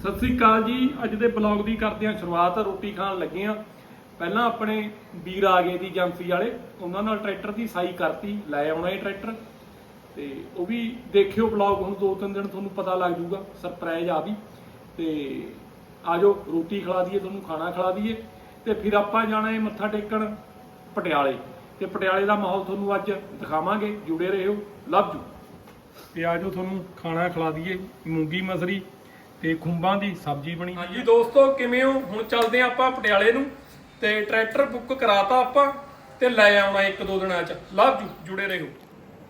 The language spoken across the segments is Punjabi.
ਸਤਿ ਸ੍ਰੀ ਅਕਾਲ ਜੀ। ਅੱਜ ਦੇ ਬਲੌਗ ਦੀ ਕਰਦੇ ਹਾਂ ਸ਼ੁਰੂਆਤ। ਰੋਟੀ ਖਾਣ ਲੱਗੇ ਹਾਂ। ਪਹਿਲਾਂ ਆਪਣੇ ਵੀਰ ਆ ਗਏ ਦੀ ਏਜੰਸੀ ਵਾਲੇ। ਉਹਨਾਂ ਨਾਲ ਟਰੈਕਟਰ ਦੀ ਸਾਈ ਕਰਤੀ। ਲੈ ਆਉਣਾ ਇਹ ਟਰੈਕਟਰ। ਤੇ ਉਹ ਵੀ ਦੇਖਿਓ ਬਲੌਗ। ਹੁਣ ਦੋ ਤਿੰਨ ਦਿਨ ਤੁਹਾਨੂੰ ਪਤਾ ਲੱਗ ਜਾਊਗਾ। ਸਰਪ੍ਰਾਈਜ਼ ਆ ਵੀ। ਤੇ ਆਜੋ, ਰੋਟੀ ਖਿਲਾ ਦਈਏ, ਤੁਹਾਨੂੰ ਖਾਣਾ ਖਿਲਾ ਦਈਏ। ਤੇ ਫਿਰ ਆਪਾਂ ਜਾਣਾ ਹੈ ਮੱਥਾ ਟੇਕਣ ਪਟਿਆਲੇ। ਤੇ ਪਟਿਆਲੇ ਦਾ ਮਾਹੌਲ ਤੁਹਾਨੂੰ ਅੱਜ ਦਿਖਾਵਾਂਗੇ। ਜੁੜੇ ਰਹੋ। Love you. ਤੇ ਆਜੋ, ਤੁਹਾਨੂੰ ਖਾਣਾ ਖਿਲਾ ਦਈਏ। ਮੂੰਗੀ ਮਸਰੀ। ਤੇ ਖੁੰਬਾਂ ਦੀ ਸਬਜ਼ੀ ਬਣੀ ਹਾਂਜੀ ਦੋਸਤੋ ਕਿਵੇਂ ਹੋ? ਹੁਣ ਚੱਲਦੇ ਆਪਾਂ ਪਟਿਆਲੇ ਨੂੰ ਤੇ ਟਰੈਕਟਰ ਬੁੱਕ ਕਰਾਤਾ ਆਪਾਂ ਤੇ ਲੈ ਆਉਣਾ ਇੱਕ ਦੋ ਦਿਨਾਂ ਚ। ਲਵ ਯੂ ਜੁੜੇ ਰਹੋ।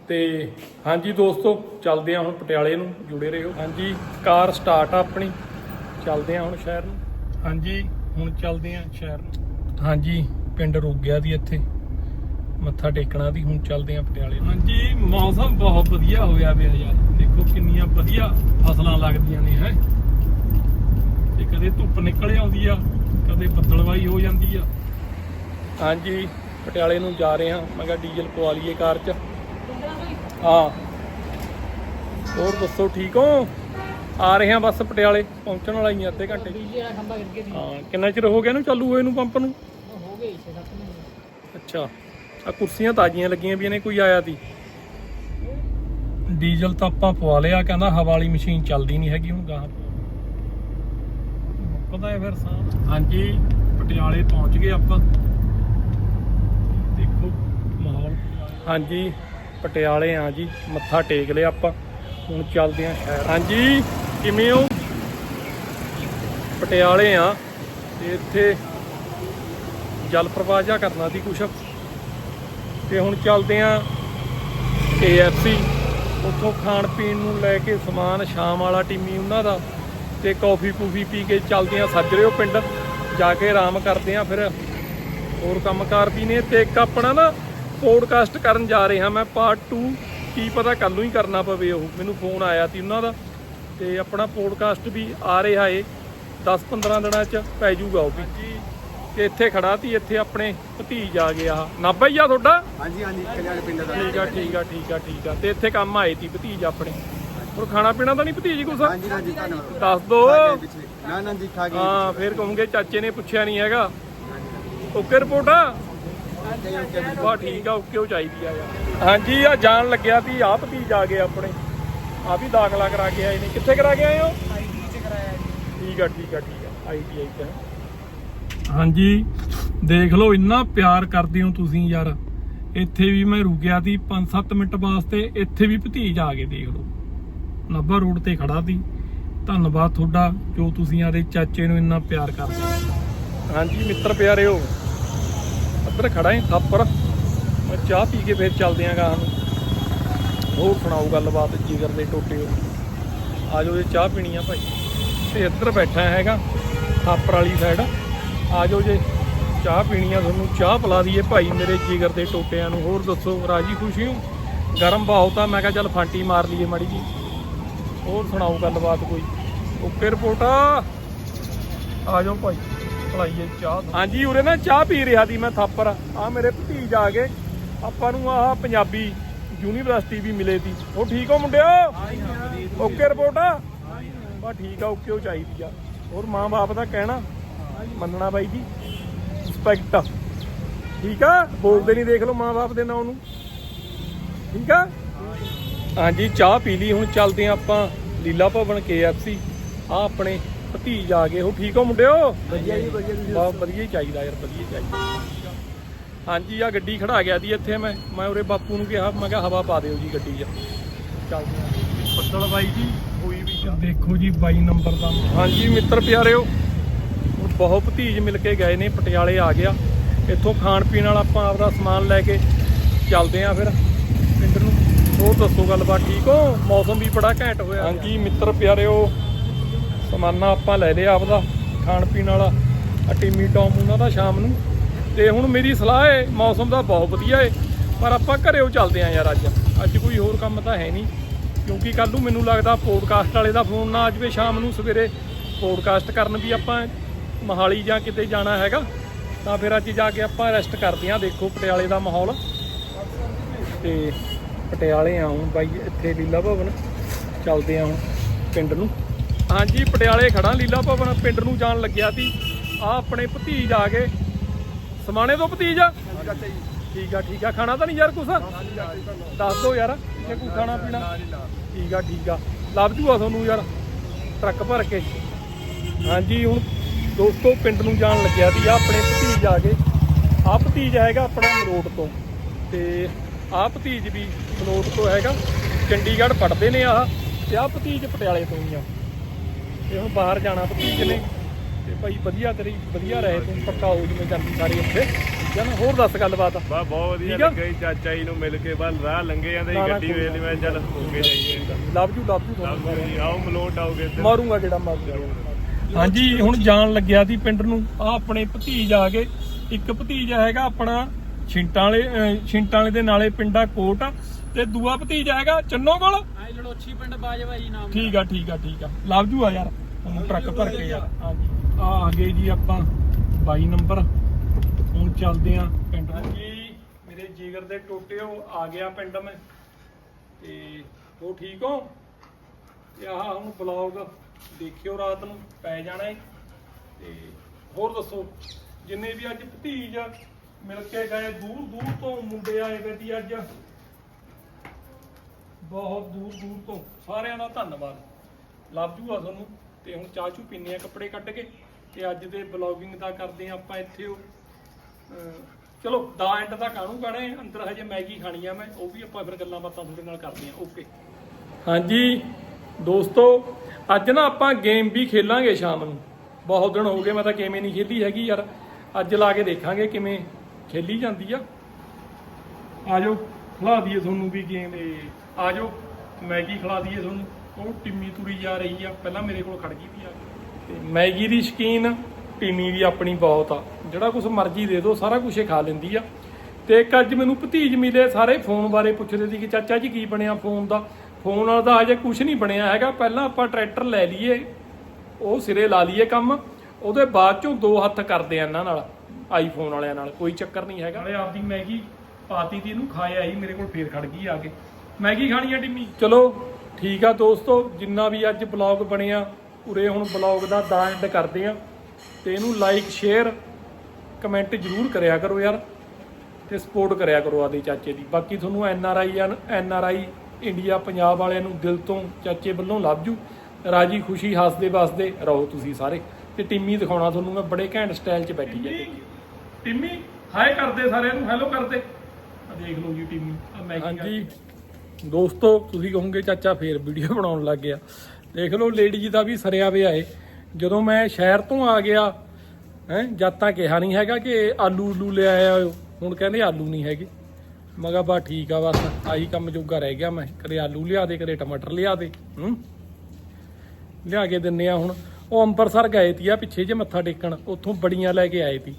ਤੇ ਹਾਂਜੀ ਦੋਸਤੋ ਚੱਲਦੇ ਹਾਂ ਹੁਣ ਪਟਿਆਲੇ ਨੂੰ ਜੁੜੇ ਰਹੋ। ਹਾਂਜੀ ਕਾਰ ਸਟਾਰਟ ਆ ਆਪਣੀ। ਚੱਲਦੇ ਹਾਂ ਹੁਣ ਸ਼ਹਿਰ ਨੂੰ। ਹਾਂਜੀ ਹੁਣ ਚੱਲਦੇ ਹਾਂ ਸ਼ਹਿਰ ਨੂੰ। ਹਾਂਜੀ ਪਿੰਡ ਰੋਗਿਆ ਦੀ ਇੱਥੇ। ਮੱਥਾ ਟੇਕਣਾ ਦੀ ਹੁਣ ਚੱਲਦੇ ਆਂ ਪਟਿਆਲੇ ਨੂੰ। ਹਾਂਜੀ ਮੌਸਮ ਬਹੁਤ ਵਧੀਆ ਹੋਇਆ ਪਿਆ ਯਾਰ। ਦੇਖੋ ਕਿੰਨੀਆਂ ਵਧੀਆ ਫਸਲਾਂ ਲੱਗਦੀਆਂ ਨੇ ਹੈ। ਕਦੇ ਧੁੱਪ ਨਿਕਲ ਆਉਂਦੀ ਆ ਕਦੇ ਬੱਦਲਵਾਈ ਹੋ ਜਾਂਦੀ ਆ। ਹਾਂਜੀ ਪਟਿਆਲੇ ਨੂੰ ਜਾ ਰਹੇ ਹਾਂ। ਮੈਂ ਕਿਹਾ ਡੀਜ਼ਲ ਪਵਾ ਲਈਏ ਕਾਰ 'ਚ। ਹਾਂ? ਹੋਰ ਦੱਸੋ ਠੀਕ ਹੋ? ਆ ਰਹੇ ਹਾਂ ਬਸ ਪਟਿਆਲੇ ਪਹੁੰਚਣ ਵਾਲਾ ਹੀ ਆ ਅੱਧੇ ਘੰਟੇ। ਬਿਜਲੀ ਵਾਲਾ ਖੰਭਾ ਗਿਰ ਗਿਆ ਸੀ ਹਾਂ ਕਿੰਨਾ ਚਿਰ ਹੋ ਗਿਆ ਇਹਨੂੰ ਚਾਲੂ ਹੋਏ ਨੂੰ ਪੰਪ ਨੂੰ? ਹੋ ਗਏ 6-7 ਮਹੀਨੇ। ਅੱਛਾ। ਆ ਕੁਰਸੀਆਂ ਤਾਜ਼ੀਆਂ ਲੱਗੀਆਂ ਵੀ ਨੇ ਕੋਈ ਆਇਆ ਤੀ? ਡੀਜ਼ਲ ਤਾਂ ਆਪਾਂ ਪਵਾ ਲਿਆ ਕਹਿੰਦਾ ਹਵਾ ਵਾਲੀ ਮਸ਼ੀਨ ਚੱਲਦੀ ਨਹੀਂ ਹੈਗੀ ਹੁਣ ਗਾਹਾਂ ਪਤਾ ਹੈ ਫਿਰ ਸਾਹ ਹਾਂਜੀ, ਪਟਿਆਲੇ ਪਹੁੰਚ ਗਏ ਆਪਾਂ। ਦੇਖੋ ਮਾਹੌਲ। ਹਾਂਜੀ, ਪਟਿਆਲੇ ਆ ਜੀ, ਮੱਥਾ ਟੇਕ ਲਿਆ ਆਪਾਂ। ਹੁਣ ਚੱਲਦੇ ਆ ਸ਼ਹਿਰ। ਹਾਂਜੀ, ਕਿਵੇਂ ਹੋ? ਪਟਿਆਲੇ ਆ। ਤੇ ਇੱਥੇ ਜਲ ਪ੍ਰਵਾਹ ਜਿਹਾ ਕਰਨਾ ਸੀ ਕੁਛ। ਤੇ ਹੁਣ ਚੱਲਦੇ ਆ KFC ਉੱਥੋਂ ਖਾਣ ਪੀਣ ਨੂੰ ਲੈ ਕੇ ਸਮਾਨ ਸ਼ਾਮ ਵਾਲਾ ਟੀਮੀ ਉਹਨਾਂ ਦਾ। ਤੇ ਕੌਫੀ ਕੂਫੀ ਪੀ ਕੇ ਚੱਲਦੇ ਆ ਸੱਜਰਿਓ ਪਿੰਡ। ਜਾ ਕੇ ਆਰਾਮ ਕਰਦੇ ਆ ਫਿਰ ਹੋਰ ਕੰਮਕਾਰ ਵੀ ਨੇ। ਤੇ ਇੱਕ ਆਪਣਾ ਨਾ ਪੋਡਕਾਸਟ ਕਰਨ ਜਾ ਰਹੇ ਹਾਂ ਮੈਂ ਪਾਰਟ 2 ਕੀ ਪਤਾ ਕੱਲ ਨੂੰ ਹੀ ਕਰਨਾ ਪਵੇ ਉਹ। ਮੈਨੂੰ ਫੋਨ ਆਇਆ ਸੀ ਉਹਨਾਂ ਦਾ ਤੇ ਆਪਣਾ ਪੋਡਕਾਸਟ ਵੀ ਆ ਰਿਹਾ ਏ। 10-15 ਦਿਨਾਂ ਚ ਪੈ ਜਾਊਗਾ ਉਹ ਵੀ। ਤੇ ਇੱਥੇ ਖੜਾ ਤੀ ਇੱਥੇ ਆਪਣੇ ਭਤੀਜ ਆ ਗਿਆ। ਨਾਭਾ ਹੀ ਆ ਤੁਹਾਡਾ? ਹਾਂਜੀ ਹਾਂਜੀ ਕਲਿਆਣ ਪਿੰਡ ਦਾ। ਠੀਕ ਆ ਠੀਕ ਆ ਠੀਕ ਆ ਠੀਕ ਆ। ਤੇ ਇੱਥੇ ਕੰਮ ਆਏ ਤੀ ਭਤੀਜ ਆਪਣੇ। ਹੋਰ ਖਾਣਾ ਪੀਣਾ ਤਾਂ ਨਹੀਂ ਭਤੀਜ ਕੁਛ ਹਾਂਜੀ ਹਾਂਜੀ ਧੰਨਵਾਦ। ਦੱਸ ਦੋ। ਨਾ ਨਾ ਜੀ ਖਾ ਗਏ ਹਾਂ ਫੇਰ ਕਹੋਗੇ ਚਾਚੇ ਨੇ ਪੁੱਛਿਆ ਨਹੀਂ ਹੈਗਾ। ਓਕੇ ਰਿਪੋਰਟ ਆ? ਓਕੇ ਓਕੇ ਬਾ ਠੀਕ ਆ ਓਕੇ ਉਹ ਚਾਹੀਦੀ ਆ ਯਾਰ। ਹਾਂਜੀ ਆ ਜਾਣ ਲੱਗਿਆ ਤੀ ਆ ਭਤੀਜ ਆ ਗਏ ਆਪਣੇ। ਆ ਵੀ ਦਾਖਲਾ ਕਰਾ ਕੇ ਆਏ ਨੇ। ਕਿੱਥੇ ਕਰਾ ਕੇ ਆਏ ਹੋ? ਠੀਕ ਆ ਠੀਕ ਆ ਠੀਕ ਆ। ਆਈਟੀਆਈ ਚ ਹਾਂਜੀ ਦੇਖ ਲਓ ਇੰਨਾ ਪਿਆਰ ਕਰਦੇ ਹੋ ਤੁਸੀਂ ਯਾਰ। ਇੱਥੇ ਵੀ ਮੈਂ ਰੁਕਿਆ ਸੀ 5-7 ਮਿੰਟ ਵਾਸਤੇ ਇੱਥੇ ਵੀ ਭਤੀਜ ਆ ਗਏ ਦੇਖ ਲਓ। ਨਾਭਾ ਰੋਡ ਤੇ ਖੜਾ ਸੀ। ਧੰਨਵਾਦ ਤੁਹਾਡਾ, ਜੋ ਤੁਸੀਂ ਆਦੇ ਚਾਚੇ ਨੂੰ ਇੰਨਾ ਪਿਆਰ ਕਰਦੇ ਹੋ। ਹਾਂਜੀ, ਮਿੱਤਰ ਪਿਆਰਿਓ, ਇੱਧਰ ਖੜਾ ਹੀ ਥਾਪਰ। ਮੈਂ ਚਾਹ ਪੀ ਕੇ ਫੇਰ ਚੱਲਦੇ ਆਂ ਗਾਂ ਨੂੰ। ਹੋਰ ਸੁਣਾਓ ਗੱਲਬਾਤ, ਜਿਗਰ ਦੇ ਟੋਟੇ ਆ ਜਾਓ ਜੇ, ਚਾਹ ਪੀਣੀ ਆ ਭਾਈ। ਤੇ ਇੱਧਰ ਬੈਠਾ ਹੈਗਾ, ਥਾਪਰ ਵਾਲੀ ਸਾਈਡ ਆ ਜਾਓ ਜੇ, ਚਾਹ ਪੀਣੀ ਆ ਤੁਹਾਨੂੰ, ਚਾਹ ਪਿਲਾ ਦਈਏ ਭਾਈ ਮੇਰੇ ਜਿਗਰ ਦੇ ਟੋਟਿਆਂ ਨੂੰ। ਹੋਰ ਦੱਸੋ, ਰਾਜੀ ਖੁਸ਼ੀ ਹੋ? ਗਰਮ ਬਹੁਤ ਤਾਂ ਮੈਂ ਕਿਹਾ ਚੱਲ ਫਾਂਟੀ ਮਾਰ ਲਈਏ ਮਾੜੀ ਜੀ। ਹੋਰ ਸੁਣਾਓ ਗੱਲਬਾਤ ਕੋਈ? Okay report. ਆ ਜਾਓ ਭਾਈ ਭਲਾਈਏ ਚਾਹ ਹਾਂਜੀ, ਉਰੇ ਨਾ ਚਾਹ ਪੀ ਰਿਹਾ ਸੀ ਮੈਂ ਥਾਪਰ। ਆ ਮੇਰੇ ਭਤੀਜ ਆ ਗਏ। ਆਪਾਂ ਨੂੰ ਆਹ ਪੰਜਾਬੀ ਯੂਨੀਵਰਸਿਟੀ ਵੀ ਮਿਲੇ ਸੀ। ਉਹ ਠੀਕ ਹੋ ਮੁੰਡਿਓ? Okay report. ਬਾ ਠੀਕ ਆ, ਓਕੇ, ਉਹ ਚਾਹੀਦੀ ਆ। ਹੋਰ ਮਾਂ-ਬਾਪ ਦਾ ਕਹਿਣਾ? ਮੰਨਣਾ ਬਾਈ ਜੀ? ਰਿਸਪੈਕਟ ਠੀਕ ਆ? ਬੋਲਦੇ ਨਹੀਂ, ਦੇਖ ਲਓ ਮਾਂ-ਬਾਪ ਦੇ ਨਾਂ ਨੂੰ ਠੀਕ ਆ? ਹਾਂਜੀ, ਚਾਹ ਪੀ ਲਈ, ਹੁਣ ਚੱਲਦੇ ਆ ਆਪਾਂ। ਲੀਲਾ ਭਵਨ KFC ਆ ਆਪਣੇ ਭਤੀਜ ਆ ਗਏ। ਉਹ ਠੀਕ ਹੋ ਮੁੰਡਿਓ? ਵਧੀਆ ਜੀ ਵਧੀਆ ਤੁਸੀਂ ਬਹੁਤ ਵਧੀਆ ਹੀ ਚਾਹੀਦਾ ਯਾਰ ਵਧੀਆ ਹੀ ਚਾਹੀਦਾ। ਹਾਂਜੀ ਆ ਗੱਡੀ ਖੜਾ ਗਿਆ ਦੀ ਇੱਥੇ ਮੈਂ। ਮੈਂ ਉਰੇ ਬਾਪੂ ਨੂੰ ਕਿਹਾ ਮੈਂ ਕਿਹਾ ਹਵਾ ਪਾ ਦਿਓ ਜੀ ਗੱਡੀ 'ਚ। ਚੱਲਦੇ ਆ। ਬੱਦਲ ਬਾਈ ਜੀ ਹੋਈ ਵੀ ਦੇਖੋ ਜੀ 22 ਨੰਬਰ ਦਾ। ਹਾਂਜੀ ਮਿੱਤਰ ਪਿਆਰਿਓ ਬਹੁਤ ਭਤੀਜ ਮਿਲ ਕੇ ਗਏ ਨੇ ਪਟਿਆਲੇ ਆ ਗਿਆ। ਇੱਥੋਂ ਖਾਣ ਪੀਣ ਵਾਲਾ ਆਪਾਂ ਆਪਦਾ ਸਮਾਨ ਲੈ ਕੇ ਚੱਲਦੇ ਆ ਫਿਰ। ਪਿੰਡ ਨੂੰ ਹੋਰ ਦੱਸੋ ਗੱਲਬਾਤ, ਠੀਕ ਹੋ? ਮੌਸਮ ਵੀ ਬੜਾ ਘੈਂਟ ਹੋਇਆ ਹਾਂਜੀ, ਮਿੱਤਰ ਪਿਆਰਿਓ, ਸਮਾਨਾ ਆਪਾਂ ਲੈ ਲਿਆ ਆਪਦਾ ਖਾਣ ਪੀਣ ਵਾਲਾ ਆ ਟੀਮੀ ਟੌਮ ਉਹਨਾਂ ਦਾ ਸ਼ਾਮ ਨੂੰ। ਤੇ ਹੁਣ ਮੇਰੀ ਸਲਾਹ ਹੈ ਮੌਸਮ ਦਾ ਬਹੁਤ ਵਧੀਆ ਹੈ ਪਰ ਆਪਾਂ ਘਰਿਓ ਚੱਲਦੇ ਆਂ ਯਾਰ ਅੱਜ। ਅੱਜ ਕੋਈ ਹੋਰ ਕੰਮ ਤਾਂ ਹੈ ਨਹੀਂ, ਕਿਉਂਕਿ ਕੱਲ ਨੂੰ ਮੈਨੂੰ ਲੱਗਦਾ ਪੋਡਕਾਸਟ ਵਾਲੇ ਦਾ ਫੋਨ ਨਾ ਆ ਜਾਵੇ ਸ਼ਾਮ ਨੂੰ, ਸਵੇਰੇ ਪੋਡਕਾਸਟ ਕਰਨ ਵੀ ਆਪਾਂ ਮਹਾਲੀ ਜਾਂ ਕਿਤੇ ਜਾਣਾ ਹੈਗਾ, ਤਾਂ ਫਿਰ ਅੱਜ ਜਾ ਕੇ ਆਪਾਂ ਰੈਸਟ ਕਰਦੇ ਆਂ, ਦੇਖੋ ਪਟਿਆਲੇ ਦਾ ਮਾਹੌਲ। ਤੇ ਪਟਿਆਲੇ ਆਉਂ ਬਾਈ, ਇੱਥੇ ਲੀਲਾ ਭਵਨ ਚੱਲਦੇ ਆਂ ਹੁਣ ਪਿੰਡ ਨੂੰ। ਹਾਂਜੀ, ਪਟਿਆਲੇ ਖੜਾ ਲੀਲਾ ਭਵਨ ਪਿੰਡ ਨੂੰ ਜਾਣ ਲੱਗਿਆ ਸੀ। ਆ ਆਪਣੇ ਭਤੀਜ ਆ ਗਏ। ਸਮਾਣੇ ਤੋਂ ਭਤੀਜ ਆ? ਠੀਕ ਆ ਠੀਕ ਆ। ਖਾਣਾ ਤਾਂ ਨਹੀਂ ਯਾਰ ਕੁਛ? ਦੱਸ ਦੋ ਯਾਰ, ਜੇ ਕੋਈ ਖਾਣਾ ਪੀਣਾ। ਠੀਕ ਆ ਠੀਕ ਆ। ਲੱਭ ਜੂਗਾ ਤੁਹਾਨੂੰ ਯਾਰ, ਟਰੱਕ ਭਰ ਕੇ। ਹਾਂਜੀ, ਹੁਣ ਦੋਸਤੋ, ਪਿੰਡ ਨੂੰ ਜਾਣ ਲੱਗਿਆ ਸੀ। ਆ ਆਪਣੇ ਭਤੀਜ ਆ ਗਏ। ਆ ਭਤੀਜ ਹੈਗਾ ਆਪਣਾ ਮਰੋਟ ਤੋਂ। ਤੇ ਆ ਭਤੀਜ ਵੀ ਮਰੋਟ ਤੋਂ ਹੈਗਾ। ਚੰਡੀਗੜ੍ਹ ਪੜ੍ਹਦੇ ਨੇ ਆਹ ਤੇ ਆ ਭਤੀਜ ਪਟਿਆਲੇ ਤੋਂ ਹੀ ਆ। ਤੇ ਹੁਣ ਬਾਹਰ ਜਾਣਾ ਭਤੀਜ ਨੇ। ਤੇ ਭਾਈ ਵਧੀਆ ਤੇਰੀ ਵਧੀਆ ਰਹੇ ਤੂੰ ਪੱਕਾ ਹੋ ਜਿਵੇਂ ਜਾਂਦੀ ਸਾਰੀ ਉੱਥੇ ਜਨ ਹੋਰ ਦੱਸ ਗੱਲਬਾਤ। ਬਾ ਬਹੁਤ ਵਧੀਆ? ਲੱਗਾ ਜੀ ਚਾਚਾ ਜੀ ਨੂੰ ਮਿਲ ਕੇ ਬਸ ਰਾਹ ਲੰਘੇ ਜਾਂਦੇ ਜੀ ਗੱਡੀ ਵੇਖ ਲਈ ਮੈਂ ਚੱਲ ਹੋ ਕੇ ਜਾਈਏ ਲਵ ਜੂ ਲਵ ਤੁਹਾਨੂੰ। ਜੀ ਆਓ ਮਲੋਟ ਆਓਗੇ ਮਾਰੂੰਗਾ ਜਿਹੜਾ ਮਾਰੂੰਗਾ ਹਾਂਜੀ ਹੁਣ ਜਾਣ ਲੱਗਿਆ ਸੀ ਪਿੰਡ ਨੂੰ। ਆ ਆਪਣੇ ਭਤੀਜ ਆ ਗਏ। ਇੱਕ ਭਤੀਜ ਹੈਗਾ ਆਪਣਾ ਛਿੰਟਾਂ ਵਾਲੇ ਛਿੰਟਾਂ ਵਾਲੇ ਦੇ ਨਾਲੇ ਪਿੰਡਾ ਕੋਟ ਆ, ਤੇ ਦੂਆ ਭਤੀਜ ਹੈਗਾ ਚੰਨੋ ਕੋਲ? ਆਏ ਪਿੰਡ ਬਾਜਵਾ ਜੀ ਨਾਮ ਠੀਕ ਆ ਠੀਕ ਆ ਠੀਕ ਆ। ਲਵ ਜੂ ਆ ਯਾਰ। ਹੁਣ ਟਰੱਕ ਭਰ ਕੇ ਯਾਰ। ਹਾਂਜੀ। ਆ ਆ ਗਏ ਜੀ ਆਪਾਂ 22 ਨੰਬਰ। ਹੁਣ ਚੱਲਦੇ ਆ ਪਿੰਡ ਨੂੰ ਜੀ ਮੇਰੇ ਜੀਗਰ ਦੇ ਟੋਟਿਓ ਆ ਗਿਆ ਪਿੰਡ ਮੈਂ। ਤੇ ਉਹ ਠੀਕ ਹੋ? ਤੇ ਆਹ ਹੁਣ ਬਲੌਗ ਦੇਖਿਓ ਰਾਤ ਨੂੰ ਪੈ ਜਾਣਾ ਏ। ਤੇ ਹੋਰ ਦੱਸੋ ਜਿੰਨੇ ਵੀ ਅੱਜ ਭਤੀਜ ਮਿਲ ਕੇ ਗਏ ਦੂਰ ਦੂਰ ਤੋਂ ਮੁੰਡੇ ਆਏ ਵੇ ਅੱਜ। ਬਹੁਤ ਦੂਰ ਦੂਰ ਤੋਂ ਸਾਰਿਆਂ ਦਾ ਧੰਨਵਾਦ। ਲੱਭ ਜੂਗਾ ਤੁਹਾਨੂੰ ਤੇ ਹੁਣ ਚਾਹ ਚੂ ਪੀਨੇ ਆ ਕੱਪੜੇ ਕੱਢ ਕੇ ਤੇ ਅੱਜ ਦੇ ਬਲੌਗਿੰਗ ਦਾ ਕਰਦੇ ਆ ਆਪਾਂ ਇੱਥੇ ਉਹ ਚਲੋ ਦਾ ਐਂਡ ਦਾ ਕਾਹਨੂੰ ਕਰਨਾ ਅੰਦਰ ਹਜੇ ਮੈਗੀ ਖਾਣੀ ਆ ਮੈਂ, ਉਹ ਵੀ ਆਪਾਂ ਫਿਰ ਗੱਲਾਂ ਬਾਤਾਂ ਤੁਹਾਡੇ ਨਾਲ ਕਰਦੇ ਆ ਓਕੇ ਹਾਂਜੀ, ਦੋਸਤੋ, ਅੱਜ ਨਾ ਆਪਾਂ ਗੇਮ ਵੀ ਖੇਲਾਂਗੇ ਸ਼ਾਮ ਨੂੰ। ਬਹੁਤ ਦਿਨ ਹੋ ਗਏ, ਮੈਂ ਤਾਂ ਕਿਵੇਂ ਨਹੀਂ ਖੇਲੀ ਹੈਗੀ ਯਾਰ। ਅੱਜ ਲਾ ਕੇ ਦੇਖਾਂਗੇ ਕਿਵੇਂ ਖੇਲੀ ਜਾਂਦੀ ਆ। ਆਜੋ, ਖਿਲਾ ਦਈਏ ਤੁਹਾਨੂੰ ਵੀ ਗੇਮ ਇਹ। ਆਜੋ, ਮੈਗੀ ਖਿਲਾ ਦਈਏ ਤੁਹਾਨੂੰ। ਉਹ ਟਿੰਮੀ ਤੁਰੀ ਜਾ ਰਹੀ ਆ। ਪਹਿਲਾਂ ਮੇਰੇ ਕੋਲ ਖੜ ਗਈ ਵੀ ਆ ਤੇ ਮੈਗੀ ਦੀ ਸ਼ਕੀਨ ਟਿੰਮੀ ਵੀ ਆਪਣੀ ਬਹੁਤ ਆ। ਜਿਹੜਾ ਕੁਝ ਮਰਜ਼ੀ ਦੇ ਦਿਓ, ਸਾਰਾ ਕੁਝ ਖਾ ਲੈਂਦੀ ਆ। ਤੇ ਇੱਕ ਅੱਜ ਮੈਨੂੰ ਭਤੀਜ ਮਿਲੇ, ਸਾਰੇ ਫੋਨ ਬਾਰੇ ਪੁੱਛਦੇ ਸੀ ਕਿ ਚਾਚਾ ਜੀ ਕੀ ਬਣਿਆ ਫੋਨ ਦਾ। ਫੋਨ ਵਾਲਾ ਦਾ ਅਜੇ ਕੁਝ ਨਹੀਂ ਬਣਿਆ ਹੈਗਾ। ਪਹਿਲਾਂ ਆਪਾਂ ਟਰੈਕਟਰ ਲੈ ਲਈਏ, ਉਹ ਸਿਰੇ ਲਾ ਲਈਏ ਕੰਮ। ਉਹਦੇ ਬਾਅਦ ਚੋਂ ਦੋ ਹੱਥ ਕਰਦੇ ਆ ਇਹਨਾਂ ਨਾਲ ਆਈਫੋਨ ਵਾਲਿਆਂ ਨਾਲ। ਕੋਈ ਚੱਕਰ ਨਹੀਂ ਹੈਗਾ। ਨਾਲੇ ਆਪਦੀ ਮੈਗੀ ਪਾਤੀ ਦੀ ਇਹਨੂੰ ਖਾਇਆ ਹੀ, ਮੇਰੇ ਕੋਲ ਫੇਰ ਖੜ ਗਈ ਆ ਕੇ। ਮੈਗੀ ਖਾਣੀ ਆ ਟਿੰਮੀ? ਚਲੋ ਠੀਕ ਆ ਦੋਸਤੋ ਜਿੰਨਾ ਵੀ ਅੱਜ ਬਲੌਗ ਬਣਿਆ ਉਰੇ ਹੁਣ ਬਲੌਗ ਦਾ ਦਾ ਐਂਡ ਕਰਦੇ ਆ। ਤੇ ਇਹਨੂੰ ਲਾਈਕ ਸ਼ੇਅਰ ਕਮੈਂਟ ਜਰੂਰ ਕਰਿਆ ਕਰੋ ਯਾਰ ਤੇ ਸਪੋਰਟ ਕਰਿਆ ਕਰੋ ਆਦੇ ਚਾਚੇ ਦੀ। ਬਾਕੀ ਤੁਹਾਨੂੰ N R I N R I India Punjab ਵਾਲਿਆਂ ਨੂੰ ਦਿਲ ਤੋਂ ਚਾਚੇ ਵੱਲੋਂ ਲੱਭ ਜੂ। ਰਾਜੀ ਖੁਸ਼ੀ ਹੱਸਦੇ ਵਸਦੇ ਰਹੋ ਤੁਸੀਂ ਸਾਰੇ। ਤੇ ਟਿੰਮੀ ਦਿਖਾਉਣਾ ਤੁਹਾਨੂੰ ਮੈਂ ਬੜੇ ਘੈਂਟ ਸਟਾਈਲ 'ਚ ਬੈਠੀ ਹੈ ਟਿੰਮੀ ਹਾਏ ਕਰਦੇ ਸਾਰਿਆਂ ਨੂੰ ਹੈਲੋ ਕਰਦੇ। ਆ ਦੇਖ ਲਓ ਜੀ ਟਿੰਮੀ ਹਾਂਜੀ। ਦੋਸਤੋ, ਤੁਸੀਂ ਕਹੋਗੇ ਚਾਚਾ ਫੇਰ ਵੀਡੀਓ ਬਣਾਉਣ ਲੱਗ ਗਿਆ। ਦੇਖ ਲਓ ਲੇਡੀ ਦਾ ਵੀ ਸਰਿਆ ਵਿਆ ਏ। ਜਦੋਂ ਮੈਂ ਸ਼ਹਿਰ ਤੋਂ ਆ ਗਿਆ, ਹੈ, ਜਦ ਤਾਂ ਕਿਹਾ ਨਹੀਂ ਹੈਗਾ ਕਿ ਆਲੂ ਉਲੂ ਲੈ ਆਇਆ ਹੁਣ ਕਹਿੰਦੇ ਆਲੂ ਨਹੀਂ ਹੈਗੇ। ਮੈਂ ਕਿਹਾ, ਬਾ ਠੀਕ ਆ ਬਸ, ਆਹੀ ਕੰਮ ਜੋਗਾ ਰਹਿ ਗਿਆ ਮੈਂ। ਕਦੇ ਆਲੂ ਲਿਆ ਦੇ, ਕਦੇ ਟਮਾਟਰ ਲਿਆ ਦੇ, ਹੂੰ। ਲਿਆ ਕੇ ਦਿੰਨੇ ਆ ਹੁਣ। ਉਹ ਅੰਮ੍ਰਿਤਸਰ ਗਏ ਤੀ ਆ, ਪਿੱਛੇ ਜੇ ਮੱਥਾ ਟੇਕਣ। ਉੱਥੋਂ ਬੜੀਆਂ ਲੈ ਕੇ ਆਏ ਤੀ।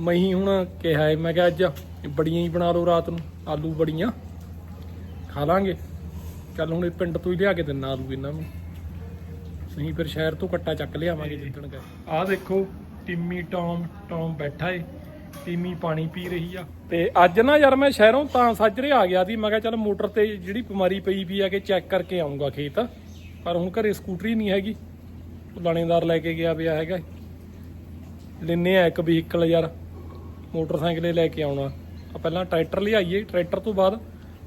ਮੈਂ ਹੁਣ ਕਿਹਾ ਏ, ਮੈਂ ਕਿਹਾ, ਅੱਜ ਬੜੀਆਂ ਹੀ ਬਣਾ ਲਓ ਰਾਤ ਨੂੰ, ਆਲੂ ਬੜੀਆਂ। ਖਾ ਲਾਂਗੇ। ਚੱਲ ਹੁਣ ਇਹ ਪਿੰਡ ਤੋਂ ਹੀ ਲਿਆ ਕੇ ਦਿੰਨਾ ਆਲੂ ਇਹਨਾਂ ਨੂੰ। ਨਹੀਂ ਫਿਰ ਸ਼ਹਿਰ ਤੋਂ ਕੱਟਾ ਚੱਕ ਲਿਆਵਾਂਗੇ ਜਿੱਦਣ ਗਏ। ਆਹ ਦੇਖੋ, ਟਿੰਮੀ ਟੌਮ ਟੌਮ ਬੈਠਾ ਏ। ਟਿੰਮੀ ਪਾਣੀ ਪੀ ਰਹੀ ਆ। ਤੇ ਅੱਜ ਨਾ ਯਾਰ ਮੈਂ ਸ਼ਹਿਰੋਂ ਤਾਂ ਸੱਜਰੇ ਆ ਗਿਆ ਸੀ। ਮੈਂ ਕਿਹਾ ਚੱਲ ਮੋਟਰ ਤੇ ਜਿਹੜੀ ਬਿਮਾਰੀ ਪਈ ਵੀ ਆ ਕਿ ਚੈੱਕ ਕਰਕੇ ਆਉਂਗਾ ਖੇਤ। ਪਰ ਹੁਣ ਘਰੇ ਸਕੂਟਰੀ ਨਹੀਂ ਹੈਗੀ। ਉਹ ਲਾਣੇਦਾਰ ਲੈ ਕੇ ਗਿਆ ਪਿਆ ਹੈਗਾ ਲੈਨੇ ਆ ਇੱਕ ਵਹੀਕਲ ਯਾਰ। ਮੋਟਰਸਾਈਕਲ ਲੈ ਕੇ ਆਉਣਾ। ਆ ਪਹਿਲਾਂ ਟਰੈਕਟਰ ਲਿਆਈਏ। ਟਰੈਕਟਰ ਤੋਂ ਬਾਅਦ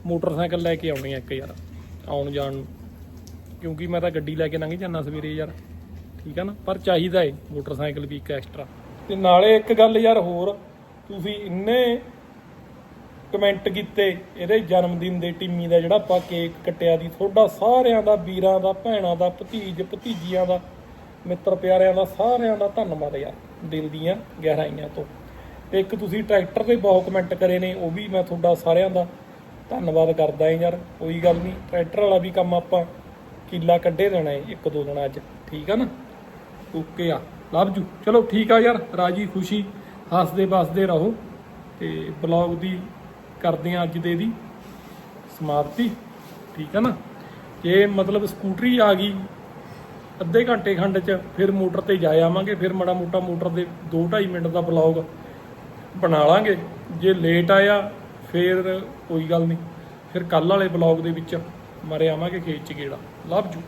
ਮੋਟਰਸਾਈਕਲ ਲੈ ਕੇ ਆਉਣੀ ਆ ਇੱਕ ਯਾਰ, ਆਉਣ ਜਾਣ ਨੂੰ। ਕਿਉਂਕਿ ਮੈਂ ਤਾਂ ਗੱਡੀ ਲੈ ਕੇ ਲੰਘ ਜਾਂਦਾ ਸਵੇਰੇ ਯਾਰ, ਠੀਕ ਆ ਨਾ? ਪਰ ਚਾਹੀਦਾ ਏ ਮੋਟਰਸਾਈਕਲ ਵੀ ਇੱਕ ਐਕਸਟਰਾ। ਤੇ ਨਾਲੇ ਇੱਕ ਗੱਲ ਯਾਰ ਹੋਰ, ਤੁਸੀਂ ਇੰਨੇ ਕਮੈਂਟ ਕੀਤੇ ਇਹਦੇ ਜਨਮ ਦਿਨ ਦੇ ਟਿੰਮੀ ਦਾ ਜਿਹੜਾ ਆਪਾਂ ਕੇਕ ਕੱਟਿਆ ਦੀ ਤੁਹਾਡਾ ਸਾਰਿਆਂ ਦਾ, ਵੀਰਾਂ ਦਾ, ਭੈਣਾਂ ਦਾ, ਭਤੀਜ, ਭਤੀਜੀਆਂ ਦਾ, ਮਿੱਤਰ ਪਿਆਰਿਆਂ ਦਾ, ਸਾਰਿਆਂ ਦਾ ਧੰਨਵਾਦ ਯਾਰ, ਦਿਲ ਦੀਆਂ ਗਹਿਰਾਈਆਂ ਤੋਂ। ਇੱਕ ਤੁਸੀਂ ਟਰੈਕਟਰ ਤੇ ਬਹੁਤ ਕਮੈਂਟ ਕਰੇ ਨੇ, ਉਹ ਵੀ ਮੈਂ ਤੁਹਾਡਾ ਸਾਰਿਆਂ ਦਾ ਧੰਨਵਾਦ ਕਰਦਾ ਏ ਯਾਰ, ਕੋਈ ਗੱਲ ਨਹੀਂ, ਟਰੈਕਟਰ ਵਾਲਾ ਵੀ ਕੰਮ ਆਪਾਂ ਕਿੱਲਾ ਕੱਢੇ ਦੇਣਾ ਏ ਇੱਕ ਦੋ ਦਿਨ ਅੱਜ ਠੀਕ ਆ ਨਾ? ਓਕੇ ਆ, ਲਵ ਜੂ। ਚਲੋ ਠੀਕ ਆ ਯਾਰ, ਰਾਜੀ ਖੁਸ਼ੀ, ਹੱਸਦੇ ਵਸਦੇ ਰਹੋ ਤੇ ਬਲੌਗ ਦੀ ਕਰਦੇ ਆ ਅੱਜ ਦੇ ਦੀ ਸਮਾਪਤੀ, ਠੀਕ ਆ ਨਾ? ਜੇ ਮਤਲਬ ਸਕੂਟਰੀ ਆ ਗਈ ਅੱਧੇ ਘੰਟੇ ਖੰਡ ਚ, ਫਿਰ ਮੋਟਰ ਤੇ ਜਾ ਆਵਾਂਗੇ, ਫਿਰ ਮੜਾ ਮੋਟਾ ਮੋਟਰ ਦੇ 2.5 ਮਿੰਟ ਦਾ ਬਲੌਗ ਬਣਾ ਲਾਂਗੇ। ਜੇ ਲੇਟ ਆਇਆ ਫਿਰ ਕੋਈ ਗੱਲ ਨਹੀਂ। ਫਿਰ ਕੱਲ ਵਾਲੇ ਬਲੌਗ ਦੇ ਵਿੱਚ ਮਾਰੇ ਆਵਾਂਗੇ ਖੇਤ ਚ ਗੇੜਾ। ਲਵ ਜੂ